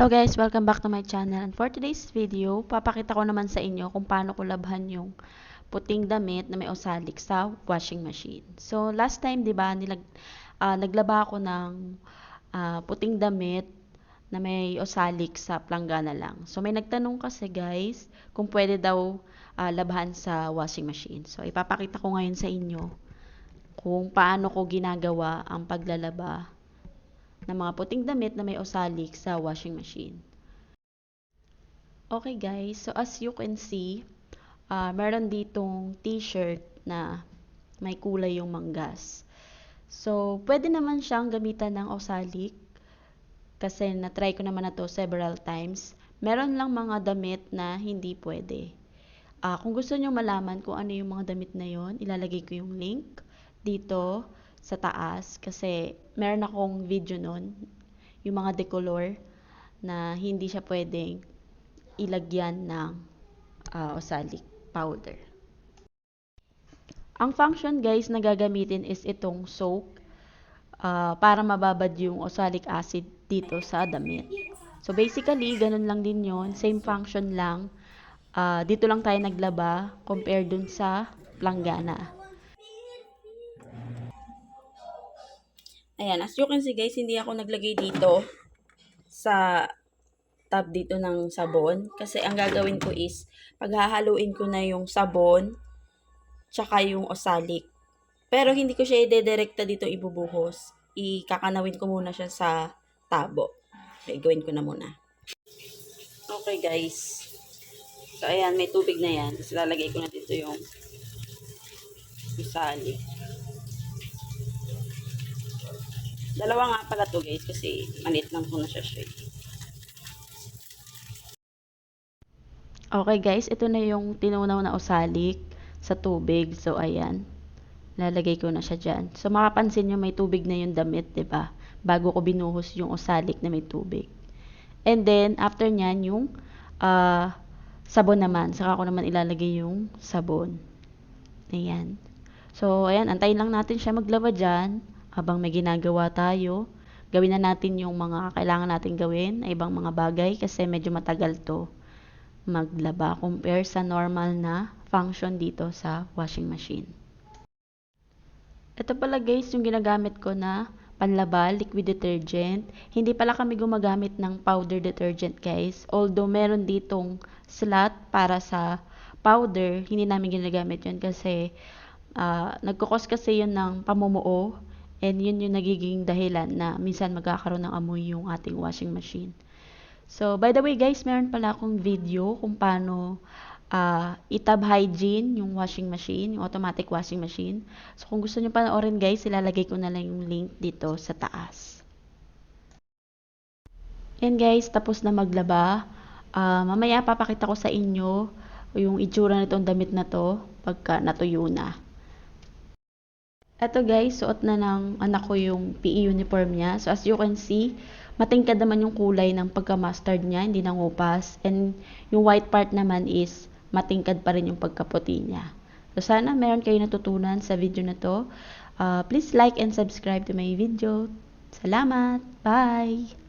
Hello guys, welcome back to my channel. And for today's video, papakita ko naman sa inyo kung paano ko labhan yung puting damit na may osalik sa washing machine. So last time, 'di ba, nilag ah, naglaba ako ng ah, puting damit na may osalik sa planggana lang. So may nagtanong kasi guys kung pwede daw ah, labhan sa washing machine. So ipapakita ko ngayon sa inyo kung paano ko ginagawa ang paglalaba ng mga puting damit na may osalik sa washing machine. Okay guys, so as you can see, ah, meron ditong t-shirt na may kulay yung manggas. So, pwede naman siyang gamitan ng osalik kasi na-try ko naman na to several times. Meron lang mga damit na hindi pwede. Ah, kung gusto niyo malaman kung ano yung mga damit na yon, ilalagay ko yung link dito sa taas kasi meron akong video nun, yung mga decolor na hindi siya pwedeng ilagyan ng ah, osalic powder. Ang function guys na gagamitin is itong soak ah, para mababad yung oxalic acid dito sa damit. So basically, ganun lang din yon Same function lang. Ah, dito lang tayo naglaba compare dun sa planggana. Ayan, as you can see guys, hindi ako naglagay dito sa tab dito ng sabon. Kasi ang gagawin ko is, paghahaluin ko na yung sabon, tsaka yung osalik. Pero hindi ko siya ide-direkta dito ibubuhos. Ikakanawin ko muna siya sa tabo. Okay, gawin ko na muna. Okay guys. So ayan, may tubig na yan. Tapos lalagay ko na dito yung osalik. Dalawa nga pala to guys kasi maliit lang po na siya siya. Okay guys, ito na yung tinunaw na usalik sa tubig. So ayan, lalagay ko na siya dyan. So makapansin nyo may tubig na yung damit, ba? Bago ko binuhos yung usalik na may tubig. And then, after nyan, yung ah, sabon naman. Saka ko naman ilalagay yung sabon. Ayan. So, ayan, antayin lang natin siya maglaba dyan habang may ginagawa tayo. Gawin na natin yung mga kailangan natin gawin na ibang mga bagay kasi medyo matagal to maglaba compare sa normal na function dito sa washing machine. Ito pala guys yung ginagamit ko na panlaba, liquid detergent. Hindi pala kami gumagamit ng powder detergent guys. Although meron ditong slot para sa powder, hindi namin ginagamit yun kasi uh, nagkukos kasi yun ng pamumuo and yun yung nagiging dahilan na minsan magkakaroon ng amoy yung ating washing machine. So, by the way guys, meron pala akong video kung paano uh, itab hygiene yung washing machine, yung automatic washing machine. So, kung gusto nyo panoorin guys, ilalagay ko na lang yung link dito sa taas. Yan guys, tapos na maglaba. Uh, mamaya papakita ko sa inyo yung itsura nitong damit na to pagka natuyo na. Eto guys, suot na ng anak ko yung PE uniform niya. So as you can see, matingkad naman yung kulay ng pagka-mustard niya, hindi nangupas. And yung white part naman is matingkad pa rin yung pagkaputi niya. So sana meron kayo natutunan sa video na to. Uh, please like and subscribe to my video. Salamat! Bye!